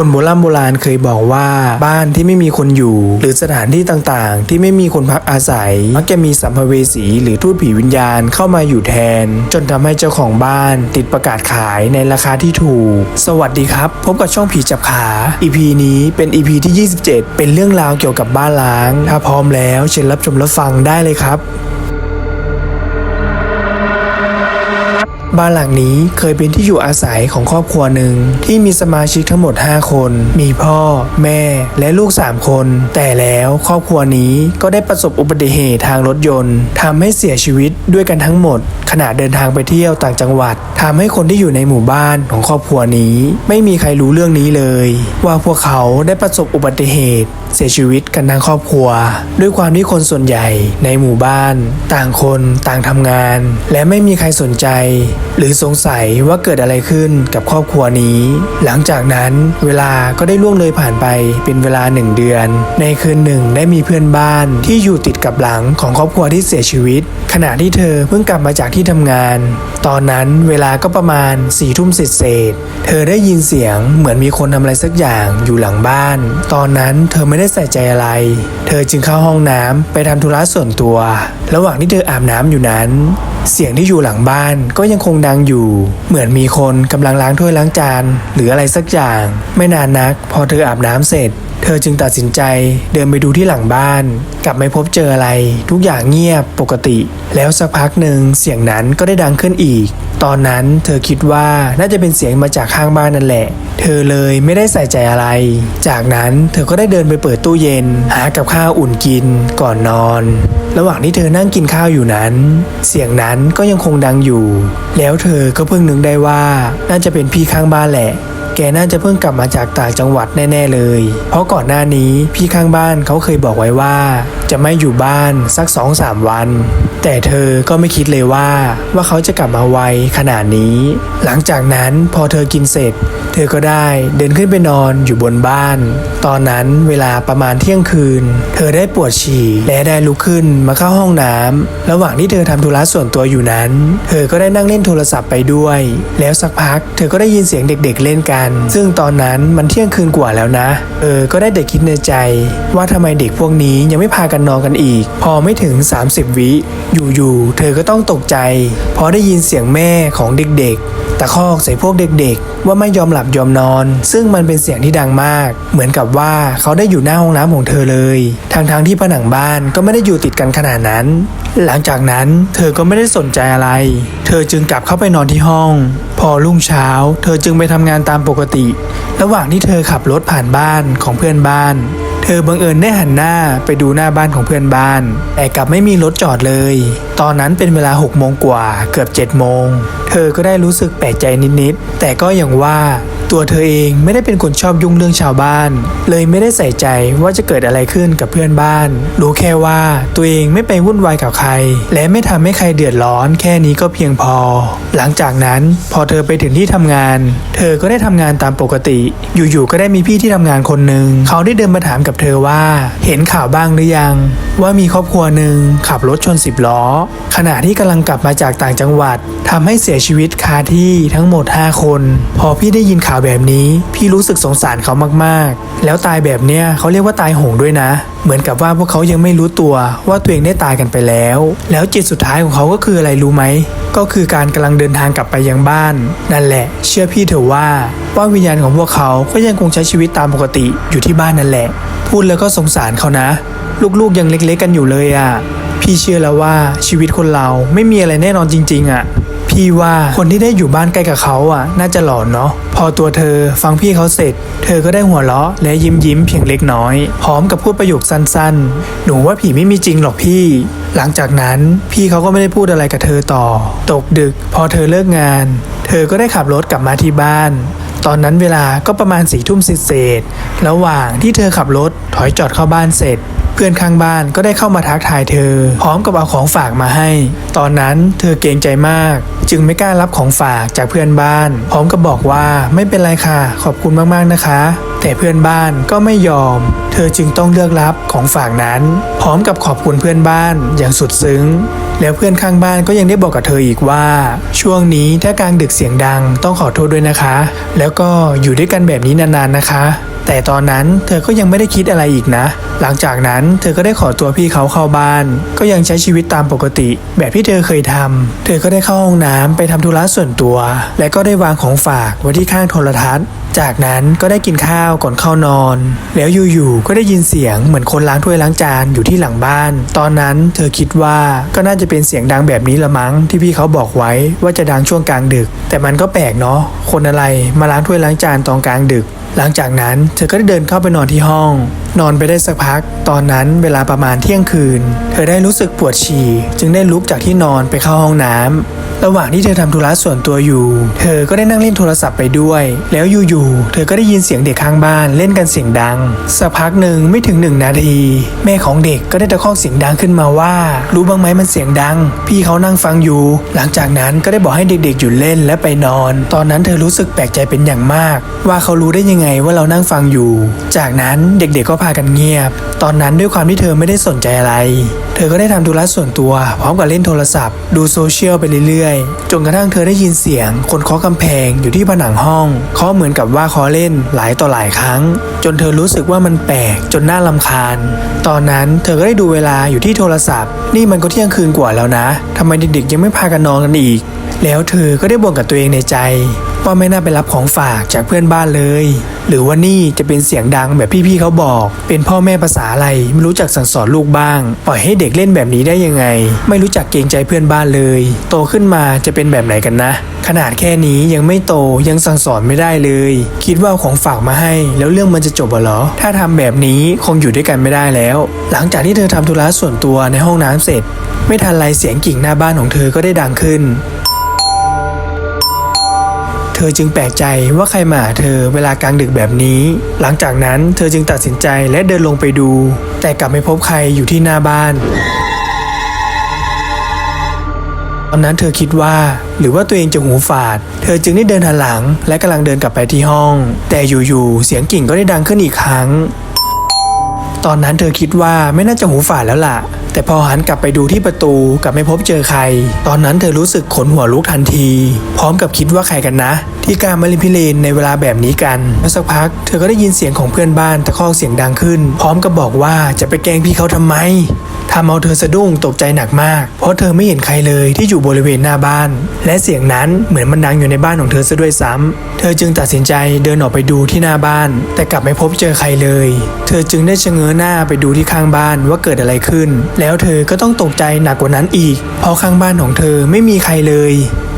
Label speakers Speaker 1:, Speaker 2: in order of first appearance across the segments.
Speaker 1: คนโบราณโบราณเคยบอกว่าบ้านที่ไม่มีคนอยู่ หรือสถานที่ต่างๆ ที่ไม่มีคนพักอาศัย มักจะมีสัมภเวสี หรือทูตผีวิญญาณเข้ามาอยู่แทน จนทำให้เจ้าของบ้านติดประกาศขายในราคาที่ถูก สวัสดีครับ พบกับช่องผีจับขา EP นี้เป็น EP ที่ 27 เป็นเรื่องราวเกี่ยวกับบ้านล้าง ถ้าพร้อมแล้วเชิญรับชมรับฟังได้เลยครับ บ้านหลังนี้เคยเป็นที่อยู่อาศัยของครอบครัวหนึ่งที่มีสมาชิกทั้งหมด 5 คน มีพ่อ แม่และลูก 3 คน แต่แล้วครอบครัวนี้ก็ได้ประสบอุบัติเหตุทางรถยนต์ทำให้เสียชีวิตด้วยกันทั้งหมด ขณะเดินทางไปเที่ยวต่างจังหวัดทำให้คนที่อยู่ในหมู่บ้านของครอบครัวนี้ ไม่มีใครรู้เรื่องนี้เลย ว่าพวกเขาได้ประสบอุบัติเหตุ เสียชีวิตกันทั้งครอบครัว ด้วยความที่คนส่วนใหญ่ในหมู่บ้าน ต่างคนต่างทำงาน และไม่มีใครสนใจ หรือสงสัยว่าเกิดอะไรขึ้นกับครอบครัวนี้ หลังจากนั้นเวลาก็ได้ล่วงเลยผ่านไปเป็นเวลาหนึ่งเดือน ในคืนหนึ่งได้มีเพื่อนบ้านที่อยู่ติดกับหลังของครอบครัวที่เสียชีวิต ขณะที่เธอเพิ่งกลับมาจากที่ทำงาน ตอนนั้นเวลาก็ประมาณสี่ทุ่มเศษเศษ เธอได้ยินเสียงเหมือนมีคนทำอะไรสักอย่างอยู่หลังบ้าน ตอนนั้นเธอไม่ได้ใส่ใจอะไร เธอจึงเข้าห้องน้ำไปทำธุระส่วนตัว ระหว่างที่เธออาบน้ำอยู่นั้น เสียงที่อยู่หลังบ้านก็ยังคงดังอยู่ เหมือนมีคนกำลังล้างถ้วยล้างจานหรืออะไรสักอย่าง ไม่นานนัก พอเธออาบน้ำเสร็จเธอจึงตัดสินใจเดินไปดูที่หลังบ้าน กลับไม่พบเจออะไร ทุกอย่างเงียบปกติ แล้วสักพักหนึ่งเสียงนั้นก็ได้ดังขึ้นอีก ตอนนั้นเธอคิดว่าน่าจะเป็นเสียงมาจากข้างบ้านนั่นแหละ เธอเลยไม่ได้ใส่ใจอะไร จากนั้นเธอก็ได้เดินไปเปิดตู้เย็น หากับข้าวอุ่นกินก่อนนอน ระหว่างที่เธอนั่งกินข้าวอยู่นั้น เสียงนั้นก็ยังคงดังอยู่ แล้วเธอก็เพิ่งนึกได้ว่าน่าจะเป็นพี่ข้างบ้านแหละแกน่าจะเพิ่งกลับมาจากต่างจังหวัดแน่ ๆ เลย เพราะก่อนหน้านี้พี่ข้างบ้านเขาเคยบอกไว้ว่า จะไม่อยู่บ้านสักสองสามวัน แต่เธอก็ไม่คิดเลยว่าว่าเขาจะกลับมาไวขนาดนี้ หลังจากนั้นพอเธอกินเสร็จ เธอก็ได้เดินขึ้นไปนอนอยู่บนบ้าน ตอนนั้นเวลาประมาณเที่ยงคืน เธอได้ปวดฉี่และได้ลุกขึ้นมาเข้าห้องน้ำระหว่างที่เธอทำธุระส่วนตัวอยู่นั้น เธอก็ได้นั่งเล่นโทรศัพท์ไปด้วย แล้วสักพัก เธอก็ได้ยินเสียงเด็กๆเล่นกัน ซึ่งตอนนั้นมันเที่ยงคืนกว่าแล้วนะ เออก็็ได้เด็กคิดในใจ ว่าทำไมเด็กพวกนี้ยังไม่พากันนอนกันอีก พอไม่ถึง 30 วิ อยู่ๆเธอก็ต้องตกใจ เพราะได้ยินเสียงแม่ของเด็กๆตะคอกใส่พวกเด็กๆ ว่าไม่ยอมหลับยอมนอน ซึ่งมันเป็นเสียงที่ดังมาก เหมือนกับว่าเขาได้อยู่หน้าห้องน้ำของเธอเลยทางทางๆที่ผนังบ้านก็ไม่ได้อยู่ติดกันขนาดนั้น หลังจากนั้นเธอก็ไม่ได้สนใจอะไร เธอจึงกลับเข้าไปนอนที่ห้อง พอรุ่งเช้า เธอจึงไปทำงานตามปกติ ระหว่างที่เธอขับรถผ่านบ้านของเพื่อนบ้าน เธอบังเอิญได้หันหน้าไปดูหน้าบ้านของเพื่อนบ้าน แต่กลับไม่มีรถจอดเลย ตอนนั้นเป็นเวลา6โมงกว่าเกือบ7โมง เธอก็ได้รู้สึกแปลกใจนิดๆ แต่ก็อย่างว่าตัวเธอเองไม่ได้เป็นคนชอบยุ่งเรื่องชาวบ้าน เลยไม่ได้ใส่ใจว่าจะเกิดอะไรขึ้นกับเพื่อนบ้าน รู้แค่ว่าตัวเองไม่ไปวุ่นวายกับใคร และไม่ทำให้ใครเดือดร้อนแค่นี้ก็เพียงพอ หลังจากนั้นพอเธอไปถึงที่ทำงาน เธอก็ได้ทำงานตามปกติ อยู่ๆก็ได้มีพี่ที่ทำงานคนหนึ่งเขาได้เดินมาถามกับเธอว่า เห็นข่าวบ้างหรือยัง ว่ามีครอบครัวหนึ่งขับรถชนสิบล้อ ขณะที่กำลังกลับมาจากต่างจังหวัดทำให้เสียชีวิตคาที่ทั้งหมด 5 คน พอพี่ได้ยินข่าวแบบนี้ พี่รู้สึกสงสารเขามากๆ แล้วตายแบบเนี้ยเขาเรียกว่าตายโหงด้วยนะ เหมือนกับว่าพวกเขายังไม่รู้ตัวว่าตัวเองได้ตายกันไปแล้ว แล้วจิตสุดท้ายของเขาก็คืออะไรรู้ไหมก็คือการกำลังเดินทางกลับไปยังบ้าน นั่นแหละ เชื่อพี่เถอะว่าว่าวิญญาณของพวกเขาก็ยังคงใช้ชีวิตตามปกติอยู่ที่บ้านนั่นแหละ พูดแล้วก็สงสารเขานะ ลูกๆยังเล็กๆกันอยู่เลยอะ่ะ พี่เชื่อแล้วว่าชีวิตคนเราไม่มีอะไรแน่นอนจริง ๆอะ่ะ พี่ว่าคนที่ได้อยู่บ้านใกล้กับเขาอะ น่าจะหลอนเนาะ พอตัวเธอฟังพี่เขาเสร็จ เธอก็ได้หัวเราะและยิ้มยิ้มเพียงเล็กน้อย พร้อมกับพูดประโยคสั้นๆ หนูว่าผีไม่มีจริงหรอกพี่ หลังจากนั้นพี่เขาก็ไม่ได้พูดอะไรกับเธอต่อ ตกดึก พอเธอเลิกงาน เธอก็ได้ขับรถกลับมาที่บ้าน ตอนนั้นเวลาก็ประมาณสี่ทุ่มเศษระหว่างที่เธอขับรถถอยจอดเข้าบ้านเสร็จ เพื่อนข้างบ้านก็ได้เข้ามาทักทายเธอ พร้อมกับเอาของฝากมาให้ ตอนนั้นเธอเกรงใจมาก จึงไม่กล้ารับของฝากจากเพื่อนบ้าน พร้อมกับบอกว่าไม่เป็นไรค่ะ ขอบคุณมากๆนะคะ แต่เพื่อนบ้านก็ไม่ยอม เธอจึงต้องเลือกรับของฝากนั้น พร้อมกับขอบคุณเพื่อนบ้านอย่างสุดซึ้ง แล้วเพื่อนข้างบ้านก็ยังได้บอกกับเธออีกว่า ช่วงนี้ถ้ากลางดึกเสียงดังต้องขอโทษด้วยนะคะ แล้วก็อยู่ด้วยกันแบบนี้นานๆนะคะ แต่ตอนนั้นเธอก็ยังไม่ได้คิดอะไรอีกนะ หลังจากนั้นเธอก็ได้ขอตัวพี่เขาเข้าบ้าน ก็ยังใช้ชีวิตตามปกติ แบบที่เธอเคยทำเธอก็ได้เข้าห้องน้ำไปทำธุระส่วนตัว และก็ได้วางของฝากไว้ที่ข้างโทรทัศน์ จากนั้นก็ได้กินข้าวก่อนเข้านอน แล้วอยู่ๆก็ได้ยินเสียงเหมือนคนล้างถ้วยล้างจานอยู่ที่หลังบ้าน ตอนนั้นเธอคิดว่าก็น่าจะเป็นเสียงดังแบบนี้ละมั้งที่พี่เขาบอกไว้ว่าจะดังช่วงกลางดึก แต่มันก็แปลกเนาะคนอะไรมาล้างถ้วยล้างจานตอนกลางดึก หลังจากนั้นเธอก็ได้เดินเข้าไปนอนที่ห้อง นอนไปได้สักพัก ตอนนั้นเวลาประมาณเที่ยงคืน เธอได้รู้สึกปวดฉี่ จึงได้ลุกจากที่นอนไปเข้าห้องน้ำ ระหว่างที่เธอทำธุระส่วนตัวอยู่ เธอก็ได้นั่งเล่นโทรศัพท์ไปด้วย แล้วอยู่ๆ เธอก็ได้ยินเสียงเด็กข้างบ้านเล่นกันเสียงดัง สักพักหนึ่งไม่ถึงหนึ่งนาที แม่ของเด็กก็ได้ตะคอกเสียงดังขึ้นมาว่า รู้บ้างไหมมันเสียงดัง พี่เขานั่งฟังอยู่ หลังจากนั้นก็ได้บอกให้เด็กๆหยุดเล่นและไปนอน ตอนนั้นเธอรู้สึกแปลกใจเป็นอย่างมาก ว่าเขารู้ได้ยังไงว่าเรานั่งฟังอยู่ จากนั้นเด็กๆก็พากันเงียบ ตอนนั้นด้วยความที่เธอไม่ได้สนใจอะไร เธอก็ได้ทำธุระส่วนตัว พร้อมกับเล่นโทรศัพท์ ดูโซเชียลไปเรื่อยๆ จนกระทั่งเธอได้ยินเสียง คนเคาะกำแพงอยู่ที่ผนังห้องเคาะเหมือนกับว่าเคาะเล่นหลายต่อหลายครั้ง จนเธอรู้สึกว่ามันแปลกจนน่าลำคาญ ตอนนั้นเธอก็ได้ดูเวลาอยู่ที่โทรศัพท์ นี่มันก็เที่ยงคืนกว่าแล้วนะทำไมเด็กๆยังไม่พากันนอนกันอีก แล้วเธอก็ได้บ่นกับตัวเองในใจ ว่าไม่น่าไปรับของฝากจากเพื่อนบ้านเลย หรือว่านี่จะเป็นเสียงดังแบบพี่ๆเขาบอก เป็นพ่อแม่ภาษาอะไรไม่รู้จักสั่งสอนลูกบ้าง ปล่อยให้เด็กเล่นแบบนี้ได้ยังไง ไม่รู้จักเกรงใจเพื่อนบ้านเลย โตขึ้นมาจะเป็นแบบไหนกันนะ ขนาดแค่นี้ยังไม่โตยังสั่งสอนไม่ได้เลย คิดว่าเอาของฝากมาให้ แล้วเรื่องมันจะจบเหรอ ถ้าทำแบบนี้คงอยู่ด้วยกันไม่ได้แล้ว หลังจากที่เธอทำธุระส่วนตัวในห้องน้ำเสร็จ ไม่ทันไรเสียงกิ่งหน้าบ้านของเธอก็ได้ดังขึ้น เธอจึงแปลกใจว่าใครมาหาเธอเวลากลางดึกแบบนี้ หลังจากนั้นเธอจึงตัดสินใจและเดินลงไปดู แต่กลับไม่พบใครอยู่ที่หน้าบ้านตอนนั้นเธอคิดว่าหรือว่าตัวเองจะหูฝาด เธอจึงได้เดินหันหลัง และกำลังเดินกลับไปที่ห้อง แต่อยู่ๆเสียงกิ่งก็ได้ดังขึ้นอีกครั้ง ตอนนั้นเธอคิดว่าไม่น่าจะหูฝาดแล้วล่ะ แต่พอหันกลับไปดูที่ประตูกลับไม่พบเจอใคร ตอนนั้นเธอรู้สึกขนหัวลุกทันที พร้อมกับคิดว่าใครกันนะ ที่กล้ารมาลินพิเรนในเวลาแบบนี้กันแล้วสักพักเธอก็ได้ยินเสียงของเพื่อนบ้านตะคอกเสียงดังขึ้น พร้อมกับบอกว่าจะไปแกล้งพี่เขาทำไมทำเอาเธอสะดุ้งตกใจหนักมาก เพราะเธอไม่เห็นใครเลยที่อยู่บริเวณหน้าบ้าน และเสียงนั้นเหมือนมันดังอยู่ในบ้านของเธอซะด้วยซ้ำเธอจึงตัดสินใจเดินออกไปดูที่หน้าบ้าน แต่กลับไม่พบเจอใครเลย เธอจึงได้ชะเง้อหน้าไปดูที่ข้างบ้านว่าเกิดอะไรขึ้น แล้แล้วเธอก็ต้องตกใจหนักกว่านั้นอีก เพราะข้างบ้านของเธอไม่มีใครเลย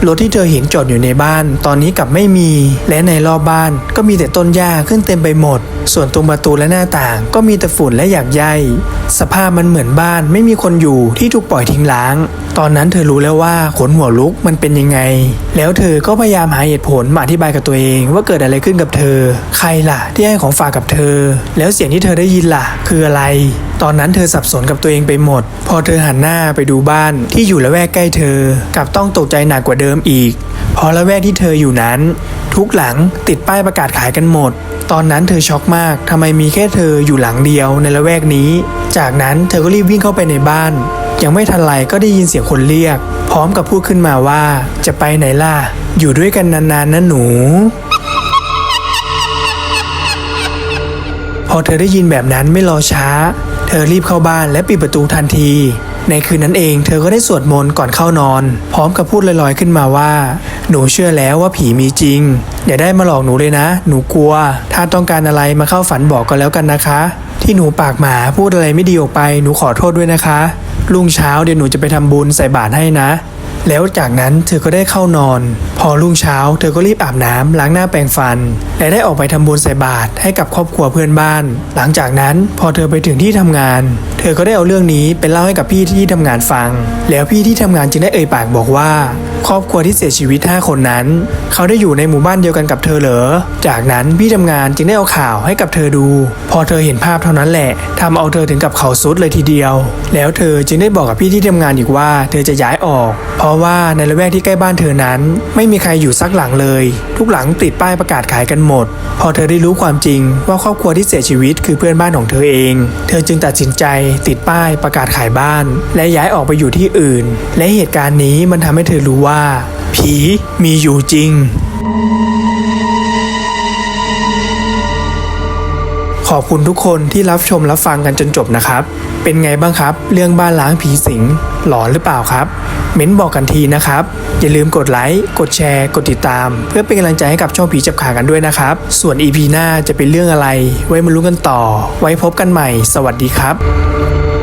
Speaker 1: รถที่เธอเห็นจอดอยู่ในบ้าน ตอนนี้กลับไม่มี และในรอบบ้านก็มีแต่ต้นหญ้าขึ้นเต็มไปหมด ส่วนตรงประตูและหน้าต่าง ก็มีแต่ฝุ่นและหยากใยสภาพมันเหมือนบ้านไม่มีคนอยู่ที่ถูกปล่อยทิ้งร้าง ตอนนั้นเธอรู้แล้วว่าขนหัวลุกมันเป็นยังไง แล้วเธอก็พยายามหาเหตุผลมาอธิบายกับตัวเองว่าเกิดอะไรขึ้นกับเธอ ใครล่ะที่ให้ของฝากกับเธอ แล้วเสียงที่เธอได้ยินล่ะ คืออะไร ตอนนั้นเธอสับสนกับตัวเองไปหมด พอเธอหันหน้าไปดูบ้านที่อยู่ละแวกใกล้เธอกลับต้องตกใจหนักกว่าเดิมอีก เพราะละแวกที่เธออยู่นั้น ทุกหลังติดป้ายประกาศขายกันหมด ตอนนั้นเธอช็อกมากทำไมมีแค่เธออยู่หลังเดียวในละแวกนี้ จากนั้นเธอก็รีบวิ่งเข้าไปในบ้าน ยังไม่ทันไรก็ได้ยินเสียงคนเรียก พร้อมกับพูดขึ้นมาว่า จะไปไหนล่ะ อยู่ด้วยกันนานๆนะหนู พอเธอได้ยินแบบนั้นไม่รอช้า เธอรีบเข้าบ้านและปิดประตูทันทีในคืนนั้นเองเธอก็ได้สวดมนต์ก่อนเข้านอน พร้อมกับพูดลอยๆขึ้นมาว่า หนูเชื่อแล้วว่าผีมีจริง อย่าได้มาหลอกหนูเลยนะ หนูกลัว ถ้าต้องการอะไรมาเข้าฝันบอกก็แล้วกันนะคะ ที่หนูปากหมาพูดอะไรไม่ดีออกไปหนูขอโทษด้วยนะคะรุ่งเช้าเดี๋ยวหนูจะไปทำบุญใส่บาตรให้นะ แล้วจากนั้นเธอก็ได้เข้านอนพอรุ่งเช้าเธอก็รีบอาบน้ำล้างหน้าแปรงฟัน และได้ออกไปทำบุญใส่บาตรให้กับครอบครัวเพื่อนบ้าน หลังจากนั้นพอเธอไปถึงที่ทำงาน เธอก็ได้เอาเรื่องนี้ไปเล่าให้กับพี่ที่ทำงานฟัง แล้วพี่ที่ทำงานจึงได้เอ่ยปากบอกว่า ครอบครัวที่เสียชีวิต 5 คนนั้น เขาได้อยู่ในหมู่บ้านเดียวกันกับเธอเหรอ จากนั้นพี่ทำงานจึงได้เอาข่าวให้กับเธอดู พอเธอเห็นภาพเท่านั้นแหละทำเอาเธอถึงกับเขาซุดเลยทีเดียว แล้วเธอจึงได้บอกกับพี่ที่ทำงานอีกว่า เธอจะย้ายออก เพราะว่าในละแวกที่ใกล้บ้านเธอนั้นไม่มีใครอยู่สักหลังเลย ทุกหลังติดป้ายประกาศขายกันหมด พอเธอได้รู้ความจริงว่าครอบครัวที่เสียชีวิตคือเพื่อนบ้านของเธอเอง เธอจึงตัดสินใจติดป้ายประกาศขายบ้าน และย้ายออกไปอยู่ที่อื่น และเหตุการณ์นี้มันทำให้เธอรู้ว่า ผีมีอยู่จริงขอบคุณทุกคนที่รับชมรับฟังกันจนจบนะครับ เป็นไงบ้างครับ เรื่องบ้านล้างผีสิง หลอนหรือเปล่าครับ เม้นบอกกันทีนะครับ อย่าลืมกดไลค์กดแชร์ กดติดตาม เพื่อเป็นกำลังใจให้กับช่องผีจับขากันด้วยนะครับ ส่วน EP หน้าจะเป็นเรื่องอะไร ไว้มาลุ้นกันต่อ ไว้พบกันใหม่ สวัสดีครับ